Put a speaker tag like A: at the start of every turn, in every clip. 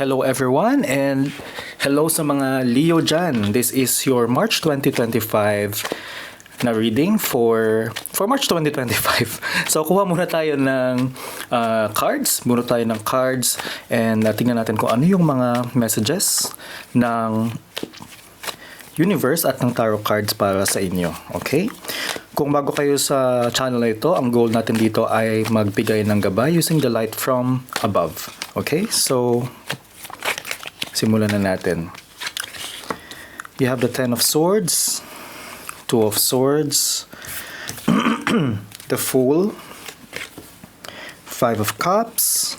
A: Hello everyone and hello sa mga Leo dyan. This is your March 2025 na reading for for March 2025. So kuha muna tayo ng uh, cards, muna tayo ng cards and uh, tingnan natin kung ano yung mga messages ng universe at ng tarot cards para sa inyo. Okay? Kung bago kayo sa channel na ito, ang goal natin dito ay magbigay ng gabay using the light from above. Okay? So, simulan na natin. You have the Ten of Swords, Two of Swords, the Fool, Five of Cups,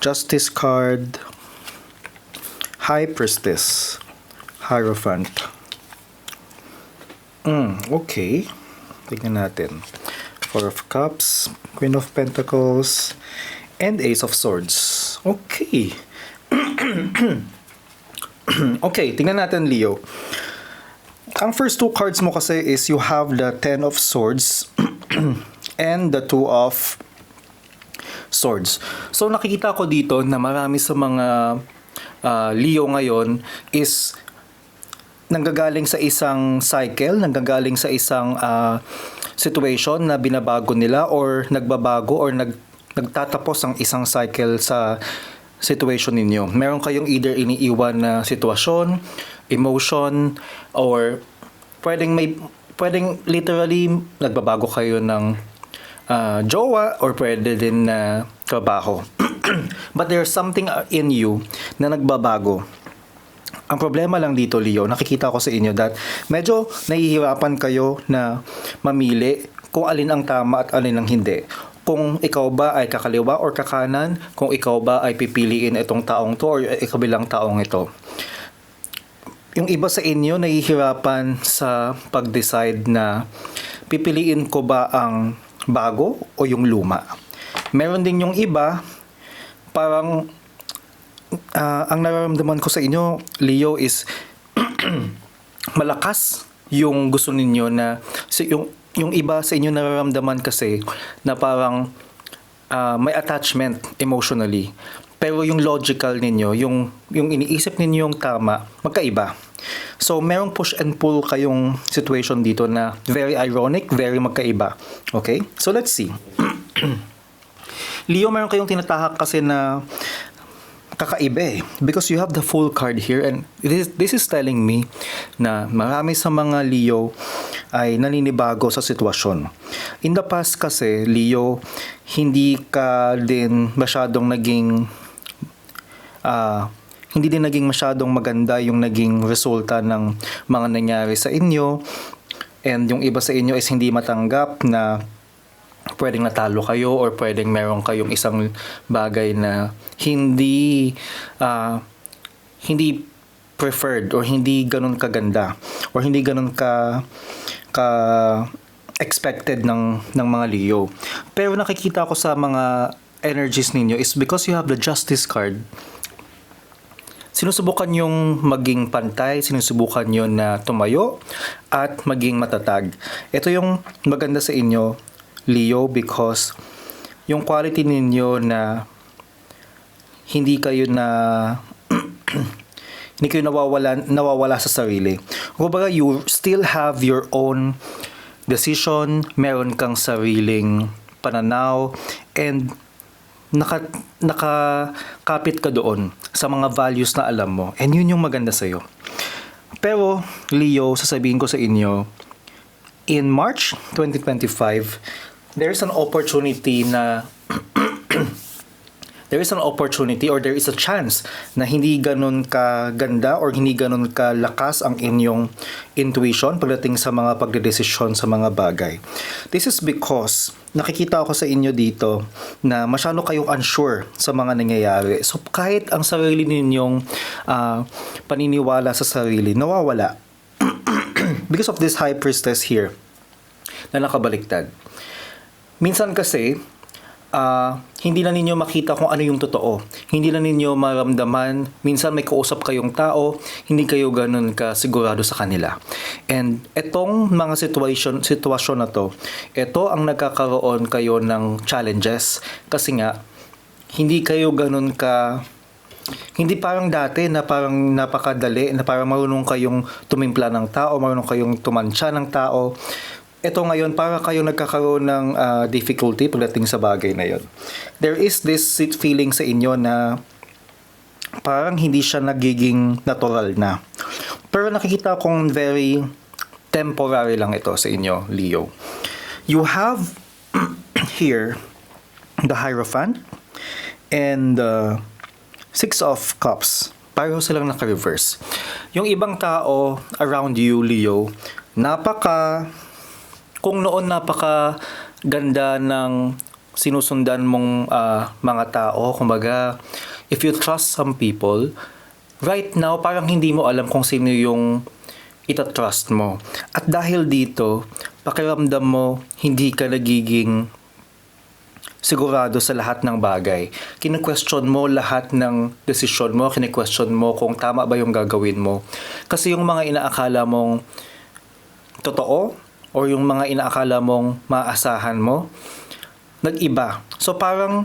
A: Justice card, High Priestess, Hierophant. Mm, okay. Tignan natin. Four of Cups, Queen of Pentacles, and Ace of Swords. Okay. okay, tingnan natin Leo. Ang first two cards mo kasi is you have the Ten of Swords and the Two of Swords. So nakikita ko dito na marami sa mga uh, Leo ngayon is nanggagaling sa isang cycle, nanggagaling sa isang uh, situation na binabago nila or nagbabago or nag nagtatapos ang isang cycle sa situation ninyo. Meron kayong either iniiwan na sitwasyon, emotion, or pwedeng may pwedeng literally nagbabago kayo ng uh, jowa or pwede din na trabaho. But there's something in you na nagbabago. Ang problema lang dito, Leo, nakikita ko sa inyo that medyo nahihirapan kayo na mamili kung alin ang tama at alin ang hindi kung ikaw ba ay kakaliwa or kakanan, kung ikaw ba ay pipiliin itong taong to or ikabilang taong ito. Yung iba sa inyo nahihirapan sa pag-decide na pipiliin ko ba ang bago o yung luma. Meron din yung iba, parang uh, ang nararamdaman ko sa inyo, Leo, is malakas yung gusto ninyo na yung yung iba sa inyo nararamdaman kasi na parang uh, may attachment emotionally. Pero yung logical ninyo, yung, yung iniisip ninyo yung tama, magkaiba. So, merong push and pull kayong situation dito na very ironic, very magkaiba. Okay? So, let's see. Leo, meron kayong tinatahak kasi na kakaiba eh. Because you have the full card here and this, this is telling me na marami sa mga Leo ay naninibago sa sitwasyon. In the past kasi, Leo, hindi ka din masyadong naging uh, hindi din naging masyadong maganda yung naging resulta ng mga nangyari sa inyo and yung iba sa inyo is hindi matanggap na pwedeng natalo kayo or pwedeng meron kayong isang bagay na hindi uh, hindi preferred or hindi ganun kaganda or hindi ganun ka ka expected ng ng mga Leo. Pero nakikita ko sa mga energies ninyo is because you have the justice card. Sinusubukan yung maging pantay, sinusubukan nyo na tumayo at maging matatag. Ito yung maganda sa inyo, Leo, because yung quality ninyo na hindi kayo na hindi kayo nawawala, nawawala sa sarili. Kumbaga, you still have your own decision, meron kang sariling pananaw, and naka, nakakapit ka doon sa mga values na alam mo. And yun yung maganda sa'yo. Pero, Leo, sasabihin ko sa inyo, in March 2025, there's an opportunity na there is an opportunity or there is a chance na hindi ganun ka ganda or hindi ganun ka lakas ang inyong intuition pagdating sa mga pagdedesisyon sa mga bagay. This is because nakikita ko sa inyo dito na masyado kayong unsure sa mga nangyayari. So kahit ang sarili ninyong uh, paniniwala sa sarili nawawala because of this high priestess here na nakabaliktad. Minsan kasi uh, hindi na ninyo makita kung ano yung totoo. Hindi na ninyo maramdaman, minsan may kausap kayong tao, hindi kayo ganun ka sigurado sa kanila. And etong mga situation, sitwasyon na to, ito ang nagkakaroon kayo ng challenges kasi nga hindi kayo ganun ka hindi parang dati na parang napakadali, na parang marunong kayong tumimpla ng tao, marunong kayong tumansya ng tao. Ito ngayon, para kayo nagkakaroon ng ah, difficulty pagdating sa bagay na yon. There is this feeling sa inyo na parang hindi siya nagiging natural na. Pero nakikita kong very temporary lang ito sa inyo, Leo. You have here the Hierophant and the Six of Cups. Pareho silang naka-reverse. Yung ibang tao around you, Leo, napaka kung noon napaka ganda ng sinusundan mong ah, mga tao, kumbaga, if you trust some people, right now, parang hindi mo alam kung sino yung itatrust mo. At dahil dito, pakiramdam mo, hindi ka nagiging sigurado sa lahat ng bagay. Kine-question mo lahat ng desisyon mo, kine-question mo kung tama ba yung gagawin mo. Kasi yung mga inaakala mong totoo or yung mga inaakala mong maasahan mo, nag-iba. So parang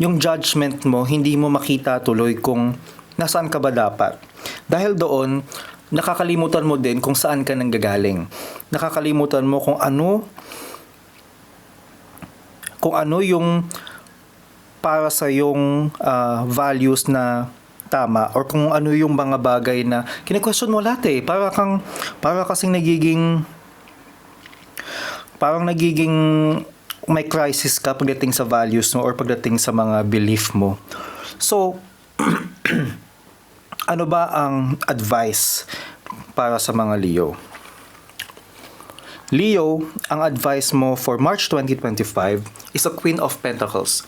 A: yung judgment mo, hindi mo makita tuloy kung nasaan ka ba dapat. Dahil doon, nakakalimutan mo din kung saan ka nanggagaling. Nakakalimutan mo kung ano kung ano yung para sa yung ah, values na tama or kung ano yung mga bagay na kine-question mo lahat eh. Para kang para kasing nagiging parang nagiging may crisis ka pagdating sa values mo or pagdating sa mga belief mo. So, ano ba ang advice para sa mga Leo? Leo, ang advice mo for March 2025 is a Queen of Pentacles.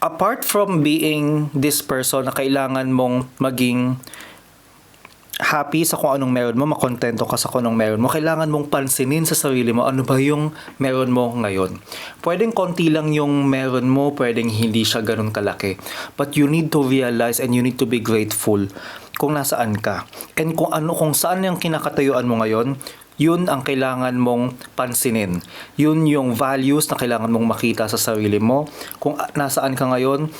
A: Apart from being this person na kailangan mong maging happy sa kung anong meron mo, makontento ka sa kung anong meron mo, kailangan mong pansinin sa sarili mo ano ba yung meron mo ngayon. Pwedeng konti lang yung meron mo, pwedeng hindi siya ganun kalaki. But you need to realize and you need to be grateful kung nasaan ka. And kung ano, kung saan yung kinakatayuan mo ngayon, yun ang kailangan mong pansinin. Yun yung values na kailangan mong makita sa sarili mo. Kung nasaan ka ngayon,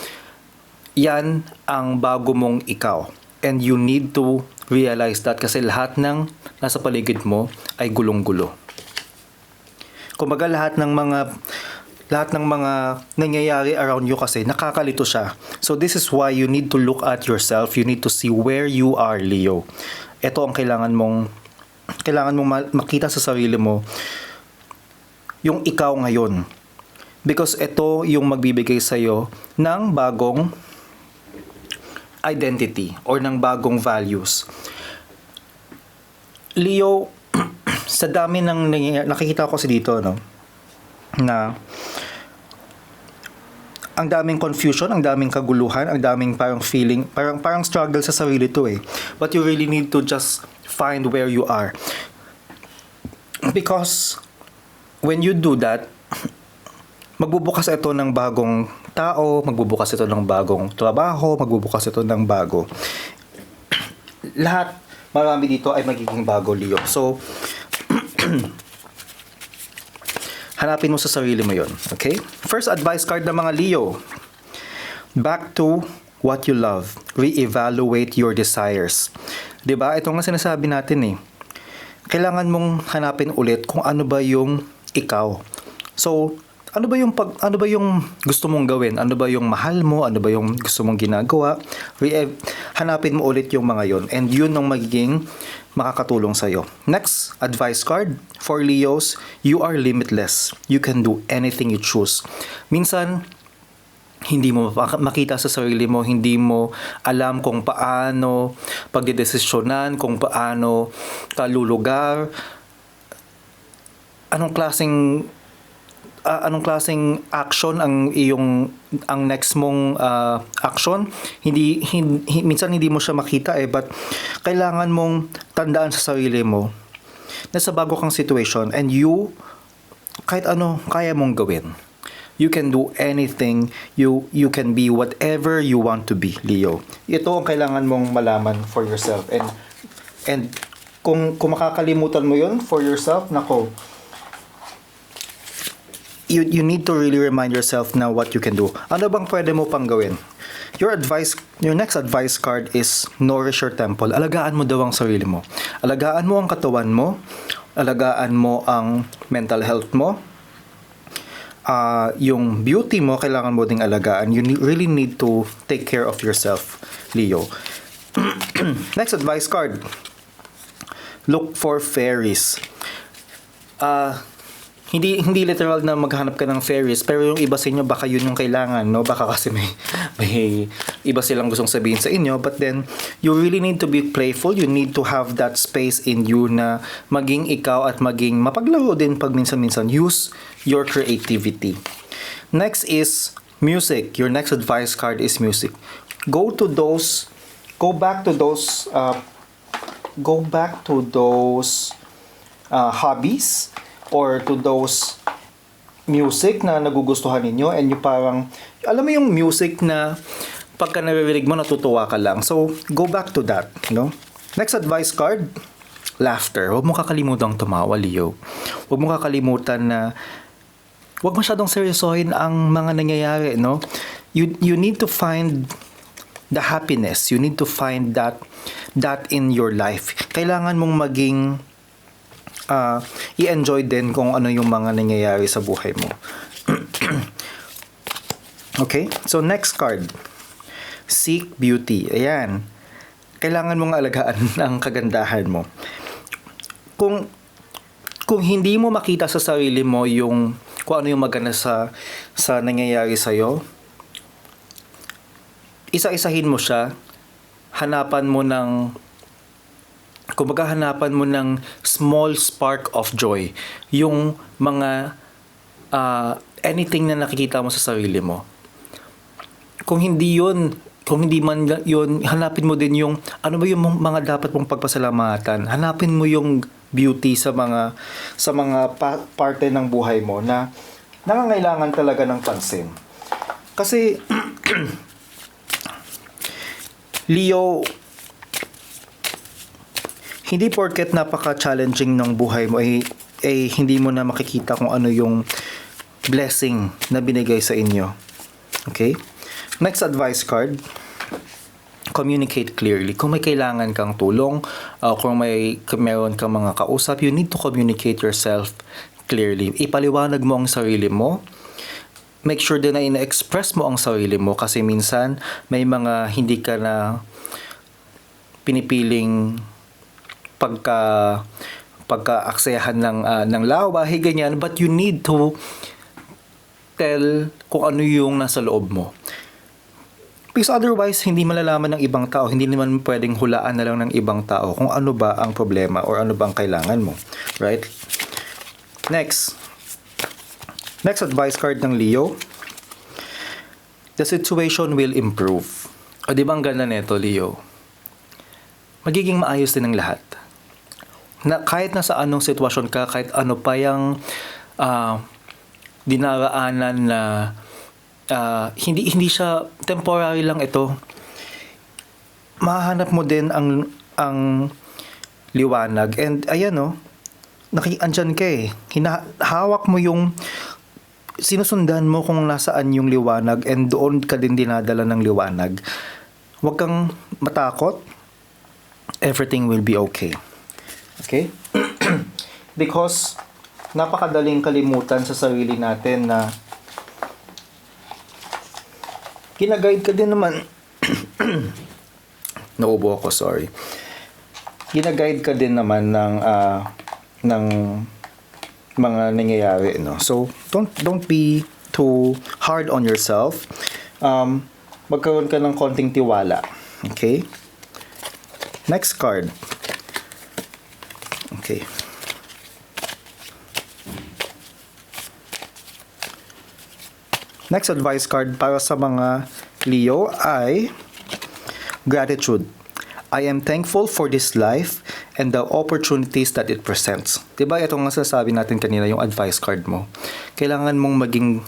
A: yan ang bago mong ikaw. And you need to realize that kasi lahat ng nasa paligid mo ay gulong-gulo. Kumbaga lahat ng mga lahat ng mga nangyayari around you kasi nakakalito siya. So this is why you need to look at yourself. You need to see where you are, Leo. Ito ang kailangan mong kailangan mong ma- makita sa sarili mo yung ikaw ngayon. Because ito yung magbibigay sa iyo ng bagong identity or ng bagong values. Leo, sa dami ng nakikita ko kasi dito, no, na ang daming confusion, ang daming kaguluhan, ang daming parang feeling, parang parang struggle sa sarili to eh. But you really need to just find where you are. Because when you do that, magbubukas ito ng bagong tao, magbubukas ito ng bagong trabaho, magbubukas ito ng bago. Lahat, marami dito ay magiging bago, Leo. So, hanapin mo sa sarili mo yon okay? First advice card ng mga Leo. Back to what you love. Re-evaluate your desires. 'Di ba? Ito nga sinasabi natin eh. Kailangan mong hanapin ulit kung ano ba yung ikaw. So, ano ba yung pag ano ba yung gusto mong gawin? Ano ba yung mahal mo? Ano ba yung gusto mong ginagawa? Re- hanapin mo ulit yung mga yon and yun ang magiging makakatulong sa iyo. Next advice card for Leos, you are limitless. You can do anything you choose. Minsan hindi mo makita sa sarili mo, hindi mo alam kung paano pagdedesisyonan, kung paano ka lulugar, anong klaseng ah, anong klaseng action ang iyong ang next mong ah, action? Hindi, hin- minsan hindi mo siya makita eh but kailangan mong tandaan sa sarili mo na sa bago kang situation and you kahit ano kaya mong gawin you can do anything you you can be whatever you want to be Leo. Ito ang kailangan mong malaman for yourself and and kung kung makakalimutan mo yun for yourself nako you, you need to really remind yourself na what you can do. Ano bang pwede mo pang gawin? Your advice, your next advice card is nourish your temple. Alagaan mo daw ang sarili mo. Alagaan mo ang katawan mo. Alagaan mo ang mental health mo. Ah, yung beauty mo, kailangan mo ding alagaan. You really need to take care of yourself, Leo. next advice card. Look for fairies. Ah, hindi hindi literal na maghanap ka ng fairies pero yung iba sa inyo baka yun yung kailangan no? Baka kasi may may iba silang gustong sabihin sa inyo but then you really need to be playful. You need to have that space in you na maging ikaw at maging mapaglaro din pag minsan-minsan. Use your creativity. Next is music. Your next advice card is music. Go to those go back to those uh, go back to those uh, hobbies or to those music na nagugustuhan ninyo and yung parang alam mo yung music na pagka naririnig mo natutuwa ka lang. So go back to that no next advice card laughter. Huwag mo kakalimutang tumawa Leo. Huwag mo kakalimutan na huwag masyadong seryosohin ang mga nangyayari no? You you need to find the happiness. You need to find that that in your life. Kailangan mong maging ah, i-enjoy din kung ano yung mga nangyayari sa buhay mo. okay? So, next card. Seek beauty. Ayan. Kailangan mong alagaan ang kagandahan mo. Kung kung hindi mo makita sa sarili mo yung kung ano yung maganda sa sa nangyayari sa isa-isahin mo siya. Hanapan mo ng kumbaga hanapan mo ng small spark of joy. Yung mga ah, anything na nakikita mo sa sarili mo. Kung hindi yun, kung hindi man yun, hanapin mo din yung ano ba yung mga dapat mong pagpasalamatan. Hanapin mo yung beauty sa mga sa mga pa- parte ng buhay mo na nangangailangan talaga ng pansin. Kasi Leo, hindi porket napaka-challenging ng buhay mo ay, ay hindi mo na makikita kung ano yung blessing na binigay sa inyo. Okay? Next advice card. Communicate clearly. Kung may kailangan kang tulong, uh, kung may kung meron kang mga kausap, you need to communicate yourself clearly. Ipaliwanag mo ang sarili mo. Make sure din na ina-express mo ang sarili mo kasi minsan may mga hindi ka na pinipiling pagka pagka-aksayahan ng ah, ng lawahe ganyan but you need to tell kung ano yung nasa loob mo. Because otherwise, hindi malalaman ng ibang tao, hindi naman pwedeng hulaan na lang ng ibang tao kung ano ba ang problema or ano ba ang kailangan mo. Right? Next. Next advice card ng Leo. The situation will improve. O di ba ang ganda nito, Leo? Magiging maayos din ang lahat na kahit nasa anong sitwasyon ka, kahit ano pa yung ah, dinaraanan na ah, hindi hindi siya temporary lang ito. Mahanap mo din ang ang liwanag and ayan no naki andyan ka eh. Hinahawak mo yung sinusundan mo kung nasaan yung liwanag and doon ka din dinadala ng liwanag. Huwag kang matakot. Everything will be okay. Okay? Because napakadaling kalimutan sa sarili natin na ginaguide ka din naman naubo ako, sorry. Ginaguide ka din naman ng ah, ng mga nangyayari, no? So, don't don't be too hard on yourself. Um, magkaroon ka ng konting tiwala. Okay? Next card. Okay. Next advice card para sa mga Leo ay gratitude. I am thankful for this life and the opportunities that it presents. 'Di ba ito nga sasabi natin kanina yung advice card mo. Kailangan mong maging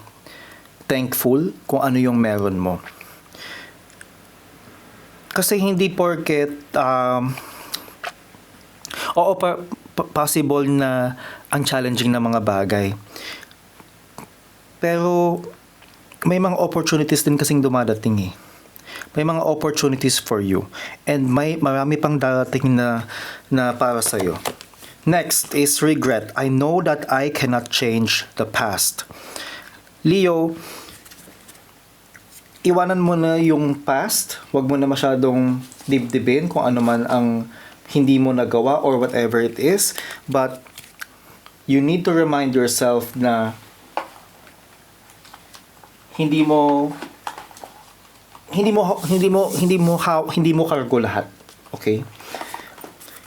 A: thankful kung ano yung meron mo. Kasi hindi porket um, Oo, possible na ang challenging na mga bagay. Pero may mga opportunities din kasing dumadating eh. May mga opportunities for you. And may marami pang darating na, na para sa'yo. Next is regret. I know that I cannot change the past. Leo, iwanan mo na yung past. Huwag mo na masyadong dibdibin kung ano man ang hindi mo nagawa or whatever it is. But you need to remind yourself na hindi mo hindi mo hindi mo hindi mo hindi mo cargo lahat. Okay?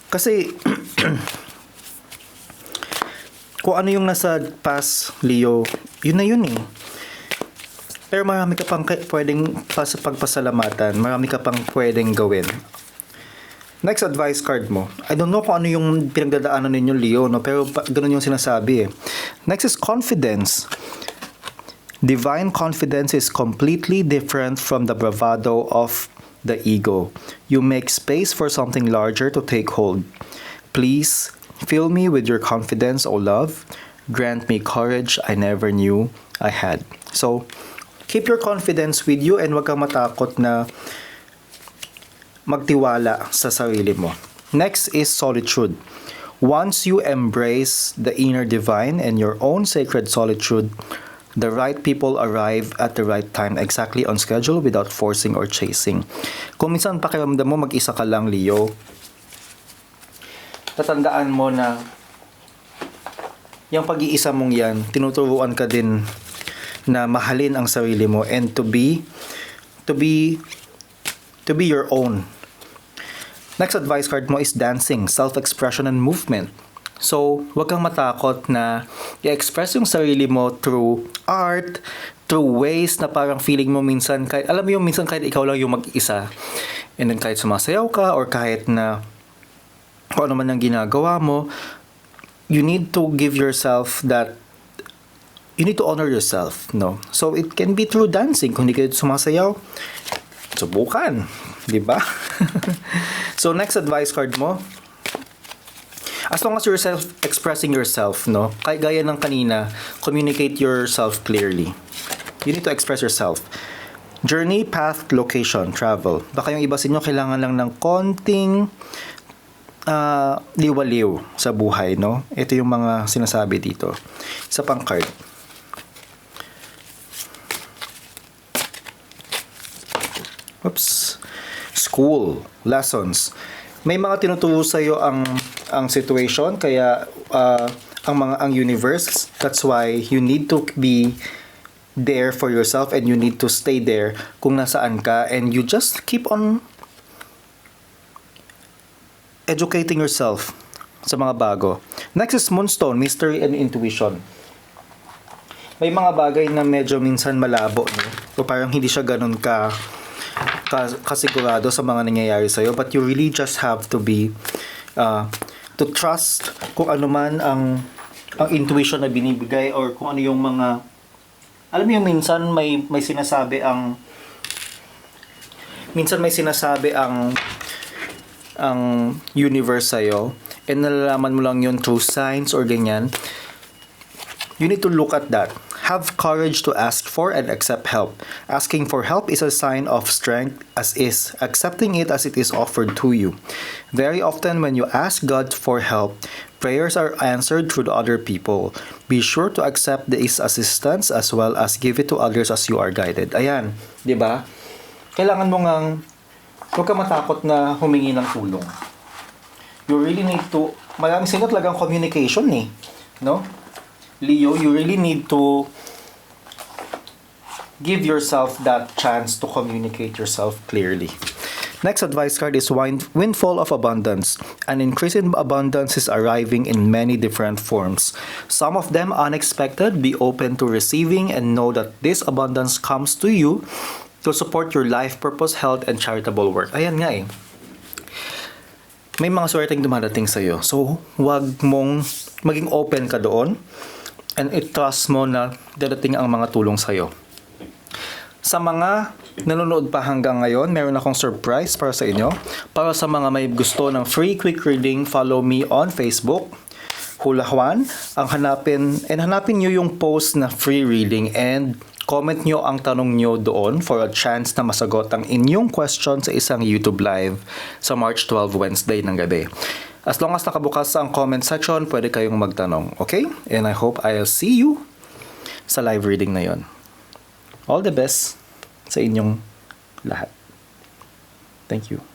A: Kasi kung ano yung nasa past, Leo, yun na yun eh. Pero marami ka pang pwedeng pas pagpasalamatan, marami ka pang pwedeng gawin. Next advice card mo. I don't know kung ano yung pinagdadaanan ninyo, Leo, no? pero ganun yung sinasabi eh. Next is confidence. Divine confidence is completely different from the bravado of the ego. You make space for something larger to take hold. Please fill me with your confidence, O love. Grant me courage I never knew I had. So, keep your confidence with you and wag kang matakot na magtiwala sa sarili mo. Next is solitude. Once you embrace the inner divine and your own sacred solitude, the right people arrive at the right time exactly on schedule without forcing or chasing. Kung minsan pakiramdam mo mag-isa ka lang, Leo, tatandaan mo na yung pag-iisa mong yan, tinuturuan ka din na mahalin ang sarili mo and to be to be to be your own. Next advice card mo is dancing, self-expression and movement. So, wag kang matakot na i-express yung sarili mo through art, through ways na parang feeling mo minsan, kahit, alam mo yung minsan kahit ikaw lang yung mag-isa. And then kahit sumasayaw ka or kahit na kung ano man ang ginagawa mo, you need to give yourself that you need to honor yourself, no? So it can be through dancing. Kung hindi ka sumasayaw, subukan, di ba? so next advice card mo, as long as you're self expressing yourself, no? Kaya gaya ng kanina, communicate yourself clearly. You need to express yourself. Journey, path, location, travel. Baka yung iba sa inyo kailangan lang ng konting ah, liwaliw sa buhay, no? Ito yung mga sinasabi dito. Sa pang card. Oops. School, lessons. May mga tinuturo sa iyo ang ang situation kaya ah, ang mga ang universe that's why you need to be there for yourself and you need to stay there kung nasaan ka and you just keep on educating yourself sa mga bago. Next is Moonstone, Mystery and Intuition. May mga bagay na medyo minsan malabo, no? O parang hindi siya ganun ka, ka kasigurado sa mga nangyayari sa'yo. But you really just have to be, uh, to trust kung ano man ang, ang intuition na binibigay or kung ano yung mga, alam mo yung minsan may, may sinasabi ang, minsan may sinasabi ang, ang universe sa'yo and nalalaman mo lang yun through signs or ganyan, you need to look at that. Have courage to ask for and accept help. Asking for help is a sign of strength, as is accepting it as it is offered to you. Very often, when you ask God for help, prayers are answered through other people. Be sure to accept this assistance as well as give it to others as you are guided. Ayan, di ba? Kailangan mo ngang huwag ka matakot na humingi ng tulong. You really need to, maraming sila talagang communication eh. No? Leo, you really need to give yourself that chance to communicate yourself clearly. Next advice card is wind, Windfall of Abundance. An increase in abundance is arriving in many different forms. Some of them unexpected. Be open to receiving and know that this abundance comes to you to support your life purpose, health, and charitable work. Ayan nga eh. May mga swerteng dumadating sa'yo. So, wag mong maging open ka doon and i-trust mo na dadating ang mga tulong sa'yo. Sa mga nanonood pa hanggang ngayon, meron akong surprise para sa inyo. Para sa mga may gusto ng free quick reading, follow me on Facebook. Hula Juan, ang hanapin, and hanapin nyo yung post na free reading and comment nyo ang tanong nyo doon for a chance na masagot ang inyong question sa isang YouTube live sa March 12 Wednesday ng gabi. As long as nakabukas ang comment section, pwede kayong magtanong. Okay? And I hope I'll see you sa live reading na yon. All the best sa inyong lahat. Thank you.